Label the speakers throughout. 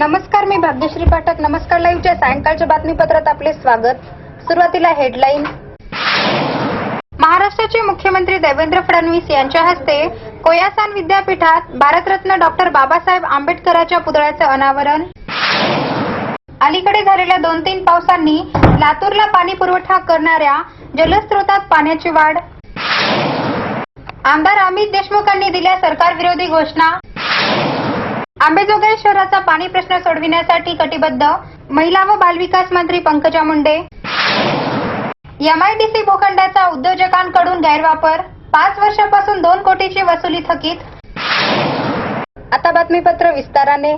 Speaker 1: नमस्कार मी भाग्यश्री पाठक. नमस्कार लाईव्हच्या सायंकाळच्या बातमीपत्रात आपले स्वागत. सुरुवातीला हेडलाईन. महाराष्ट्राचे मुख्यमंत्री देवेंद्र फडणवीस यांच्या हस्ते कोयासान विद्यापीठात भारतरत्न डॉक्टर बाबासाहेब आंबेडकरांच्या पुतळ्याचं अनावरण. अलीकडे झालेल्या दोन तीन पावसांनी लातूरला पाणी पुरवठा करणाऱ्या जलस्रोतात पाण्याची वाढ. आमदार अमित देशमुखांनी दिल्या सरकारविरोधी घोषणा. आंबेजोगाई शहराचा पाणी प्रश्न सोडविण्यासाठी कटिबद्ध महिला व बालविकास मंत्री पंकजा मुंडे. एमआयडीसी भूखंडाचा उद्योजकांकडून गैरवापर पाच वर्षापासून दोन कोटीची वसुली थकीत. आता बातमीपत्र विस्ताराने.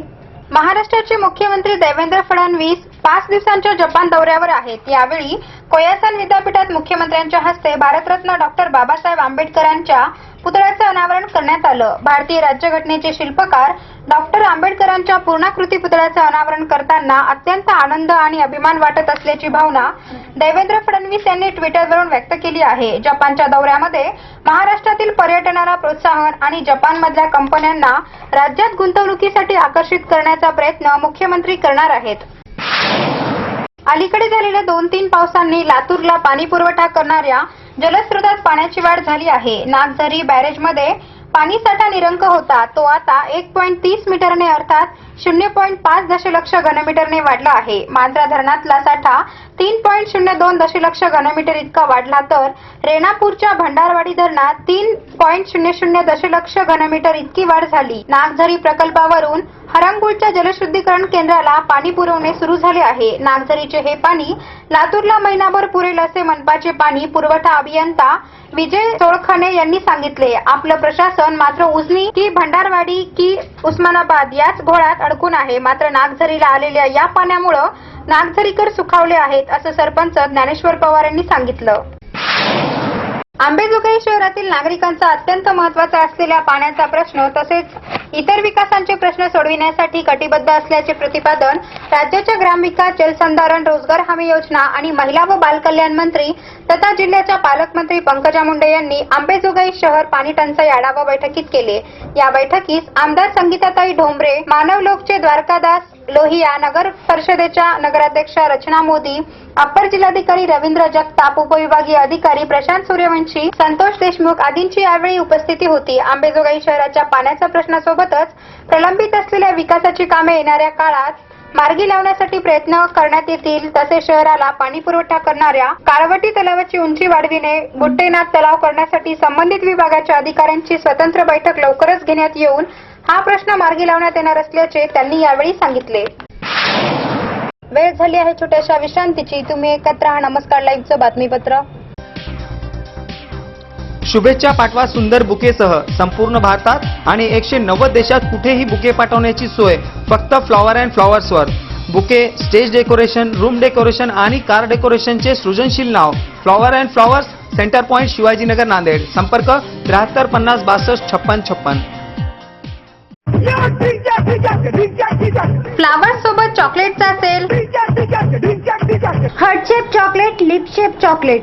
Speaker 1: महाराष्ट्राचे मुख्यमंत्री देवेंद्र फडणवीस पाच दिवसांच्या जपान दौऱ्यावर आहेत. यावेळी कोयासन विद्यापीठात मुख्यमंत्र्यांच्या हस्ते भारतरत्न डॉक्टर बाबासाहेब आंबेडकरांच्या पुतळ्याचं अनावरण करण्यात आलं. भारतीय राज्यघटनेचे शिल्पकार डॉक्टर आंबेडकरांच्या पूर्णाकृती पुतळ्याचं अनावरण करताना अत्यंत आनंद आणि अभिमान वाटत असल्याची भावना देवेंद्र फडणवीस यांनी ट्विटरवरून व्यक्त केली आहे. जपानच्या दौऱ्यामध्ये महाराष्ट्रातील पर्यटनाला प्रोत्साहन आणि जपानमधल्या कंपन्यांना राज्यात गुंतवणुकीसाठी आकर्षित करण्याचा प्रयत्न मुख्यमंत्री करणार आहेत. अलीकडे झालेल्या दोन तीन पावसांनी लातूरला पाणी पुरवठा करणाऱ्या जलस्रोतात पाण्याची वाढ झाली आहे. नागझरी बॅरेजमध्ये पाणी साठा निरंक होता. तो आता एक पॉईंट तीस मीटरने अर्थात शून्य पॉईंट पाच दशलक्ष घनमीटरने वाढला आहे. मांजरा धरणातला साठा तीन पॉईंट शून्य दोन दशलक्ष घनमीटर इतका वाढला तर रेणापूरच्या भंडारवाडी धरणात तीन पॉईंट शून्य शून्य दशलक्ष घनमीटर इतकी वाढ झाली. नागझरी प्रकल्पावरून हरंगुळच्या जलशुद्धीकरण केंद्राला पाणी पुरवणे सुरू झाले आहे. नागझरीचे हे पाणी लातूरला महिनाभर पुरेल असे मनपाचे पाणी पुरवठा अभियंता विजय सोळखाने यांनी सांगितले. आपलं प्रशासन मात्र उजनी की भंडारवाडी की उस्मानाबाद याच घोळात अडकून आहे. मात्र नागझरीला आलेल्या या पाण्यामुळं नागझरीकर सुखावले आहेत असं सरपंच ज्ञानेश्वर पवार यांनी सांगितलं. आंबेजोगाई शहरातील नागरिकांचा अत्यंत महत्त्वाचा असलेल्या पाण्याचा प्रश्न तसेच इतर विकासांचे प्रश्न सोडविण्यासाठी कटिबद्ध असल्याचे प्रतिपादन राज्याच्या ग्रामविकास जलसंधारण रोजगार हमी योजना आणि महिला व बालकल्याण मंत्री तथा जिल्ह्याच्या पालकमंत्री पंकजा मुंडे यांनी आंबेजोगाई शहर पाणी टंचाई आढावा बैठकीत केले. या बैठकीस आमदार संगीताताई ढोंबरे मानव लोकचे द्वारकादास लोहिया नगर परिषदेच्या नगराध्यक्षा रचना मोदी अप्पर जिल्हाधिकारी रवींद्र जगताप उपविभागीय अधिकारी प्रशांत सूर्यवंशी संतोष देशमुख आदींची यावेळी उपस्थिती होती. आंबेजोगाई शहराच्या पाण्याच्या प्रश्नासोबतच प्रलंबित असलेल्या विकासाची कामे येणाऱ्या काळात मार्गी लावण्यासाठी प्रयत्न करण्यात येतील. तसे शहराला पाणी पुरवठा करणाऱ्या काळवटी तलावाची उंची वाढविणे बुट्टेनाथ तलाव करण्यासाठी संबंधित विभागाच्या अधिकाऱ्यांची स्वतंत्र बैठक लवकरच घेण्यात येऊन हा प्रश्न मार्गी लावण्यात येणार असल्याचे त्यांनी यावेळी सांगितले. वेळ झाली आहे छोट्याशा विश्रांतीची. तुम्ही एकत्र हा नमस्कार लाईव्हचं बातमीपत्र.
Speaker 2: शुभेच्छा पाठवा सुंदर बुकेसह. संपूर्ण भारतात आणि एकशे नव्वद देशात कुठेही बुके पाठवण्याची सोय. फक्त flower and फ्लॉवर्सवर. Bouquet stage decoration room decoration आणि कार डेकोरेशनचे सृजनशील नाव. Flower and flowers centre point Shivajinagar Nanded. संपर्क त्र्याहत्तर पन्नास बासष्ट छप्पन छप्पन.
Speaker 1: फ्लावर्स सोबत चॉकलेटचा असेल heart shape chocolate lip shape chocolate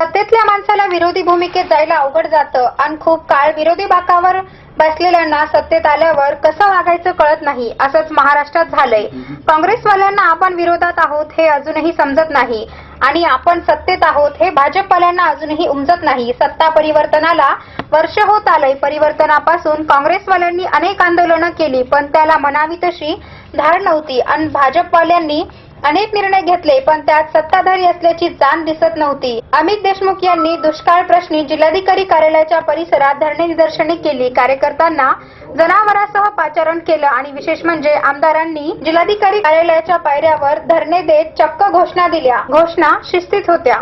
Speaker 1: सत्तेतल्या माणसाला विरोधी भूमिकेत जायला अवघड जातं आणि खूप काळ विरोधी बाकावर बसलेल्यांना सत्तेत आल्यावर कसं वागायचं कळत नाही असंच महाराष्ट्रात झालंय. काँग्रेसवाल्यांना आपण विरोधात आहोत हे अजूनही समजत नाही आणि आपण सत्तेत आहोत हे भाजपवाल्यांना अजूनही उमजत नाही. सत्ता परिवर्तनाला वर्ष होत आलंय. परिवर्तनापासून काँग्रेसवाल्यांनी अनेक आंदोलनं केली पण त्याला म्हणावी तशी धार नव्हती. आणि भाजपवाल्यांनी अनेक निर्णय घेतले पण त्यात सत्ताधारी असल्याची जाण दिसत नव्हती. अमित देशमुख यांनी दुष्काळ प्रश्नी जिल्हाधिकारी कार्यालयाच्या परिसरात धरणे निदर्शने केली. कार्यकर्त्यांना जनावरांसह पाचारण केलं आणि विशेष म्हणजे आमदारांनी जिल्हाधिकारी कार्यालयाच्या पायऱ्यावर धरणे देत चक्क घोषणा दिल्या. घोषणा शिस्तीत होत्या.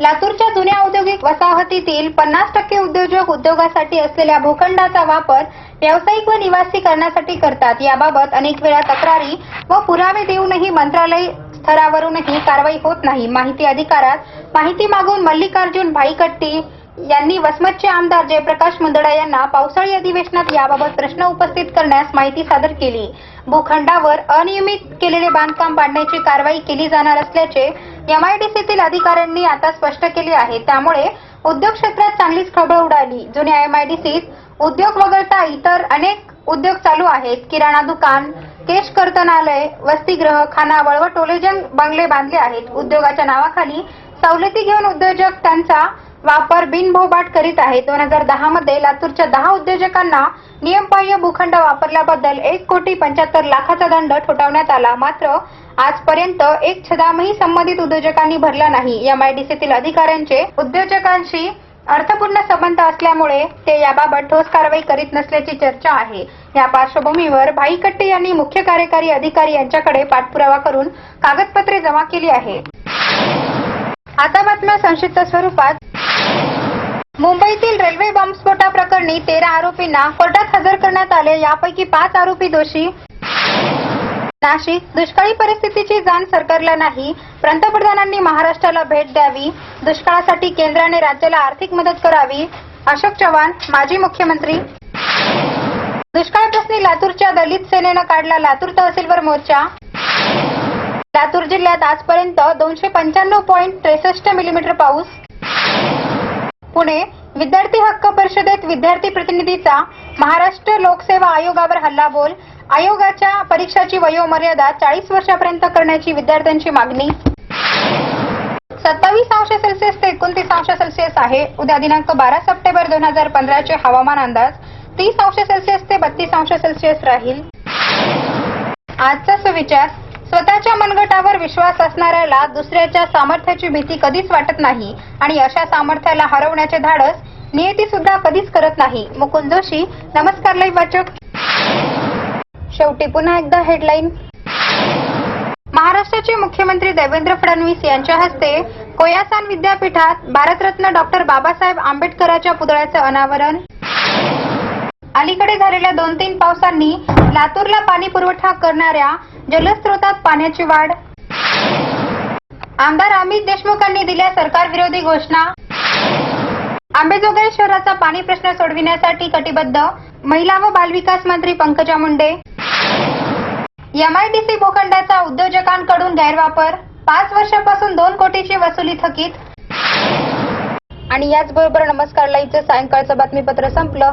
Speaker 1: लातूरच्या जुन्या औद्योगिक वसाहतीतील पन्नास टक्के उद्योजक उद्योगासाठी असलेल्या भूखंडाचा वापर व्यावसायिक व निवासी करण्यासाठी करतात. याबाबत अनेक वेळा तक्रारी व पुरावे देऊनही मंत्रालय स्तरावरूनही कारवाई होत नाही. माहिती अधिकारात माहिती मागून मल्लिकार्जुन भाईकट्टी यांनी वसमतचे आमदार जयप्रकाश मुंदडा यांना पावसाळी अधिवेशनात याबाबत प्रश्न उपस्थित करण्यास माहिती सादर केली. भूखंडावर अनियमित केलेले बांधकाम पाडण्याची कारवाई केली जाणार असल्याचे एमआयडीसीतील अधिकाऱ्यांनी आता स्पष्ट केले आहे. त्यामुळे उद्योग क्षेत्रात चांगलीच खळबळ उडाली. जुन्या एमआयडीसीत उद्योग वगळता इतर अनेक उद्योग चालू आहेत. किराणा दुकान केश कर्तनालय वसतिगृह खानावळ व टोलेजन बंगले बांधले आहेत. उद्योगाच्या नावाखाली सवलती घेऊन उद्योजक त्यांचा वापर बिनभोबाट करीत आहे. दोन हजार दहा मध्ये लातूरच्या दहा उद्योजकांना नियमबाह्य भूखंड वापरल्याबद्दल एक कोटी पंच्याहत्तर लाखाचा दंड ठोठावण्यात आला. मात्र आजपर्यंत एक छदामही संबंधित उद्योजकांनी भरला नाही. एमआयडीसीतील अधिकाऱ्यांचे उद्योजकांशी अर्थपूर्ण संबंध असल्यामुळे ते याबाबत ठोस कारवाई करीत नसल्याची चर्चा आहे. या पार्श्वभूमीवर भाईकट्टे यांनी मुख्य कार्यकारी अधिकारी यांच्याकडे पाठपुरावा करून कागदपत्रे जमा केली आहे आता बातम्या संक्षिप्त स्वरूपात. मुंबईतील रेल्वे बॉम्बस्फोटा प्रकरणी तेरा आरोपींना कोर्टात हजर करण्यात आले. यापैकी पाच आरोपी दोषी. नाशिक दुष्काळी परिस्थितीची जाण सरकारला नाही. पंतप्रधानांनी महाराष्ट्राला भेट द्यावी. दुष्काळासाठी केंद्राने राज्याला आर्थिक मदत करावी. अशोक चव्हाण माजी मुख्यमंत्री. दुष्काळ प्रश्नी लातूरच्या दलित सेनेनं काढला लातूर तहसीलवर मोर्चा. लातूर जिल्ह्यात आजपर्यंत दोनशे पंच्याण्णव पॉईंट त्रेसष्ट मिलीमीटर पाऊस पुणे विद्यार्थी हक्क परिषदेत विद्यार्थी प्रतिनिधीचा महाराष्ट्र लोकसेवा आयोगावर हल्लाबोल आयोगाच्या परीक्षाची वयोमर्यादा चाळीस वर्षापर्यंत करण्याची विद्यार्थ्यांची मागणी. सत्तावीस अंश सेल्सिअस ते एकोणतीस अंश सेल्सिअस आहे. उद्या दिनांक बारा सप्टेंबर दोन हजार पंधराचे हवामान अंदाज. तीस अंश सेल्सिअस ते बत्तीस अंश सेल्सिअस राहील. आजचा सुविचार स्वतःच्या मनगटावर विश्वास असणाऱ्याला दुसऱ्याच्या सामर्थ्याची भीती कधीच वाटत नाही आणि अशा सामर्थ्याला हरवण्याचे धाडस नियती सुद्धा कधीच करत नाही. मुकुंद जोशी नमस्कार लाईव्ह वाचक. शेवटी पुन्हा एकदा हेडलाईन महाराष्ट्राचे मुख्यमंत्री देवेंद्र फडणवीस यांच्या हस्ते कोयासान विद्यापीठात भारतरत्न डॉक्टर बाबासाहेब आंबेडकरांच्या पुतळ्याचं अनावरण. अलीकडे झालेल्या दोन तीन पावसांनी लातूरला पाणी पुरवठा करणाऱ्या जलस्रोतात पाण्याची वाढ. आमदार अमित देशमुखांनी दिल्या सरकार विरोधी घोषणा. आंबेजोगाई शहराचा पाणी प्रश्न सोडविण्यासाठी कटिबद्ध महिला व बालविकास मंत्री पंकजा मुंडे. एमआयडीसी भूखंडाचा उद्योजकांकडून गैरवापर पाच वर्षापासून दोन कोटीची वसुली थकीत. आणि याचबरोबर नमस्कार लाईव्हचं सायंकाळचं बातमीपत्र संपलं.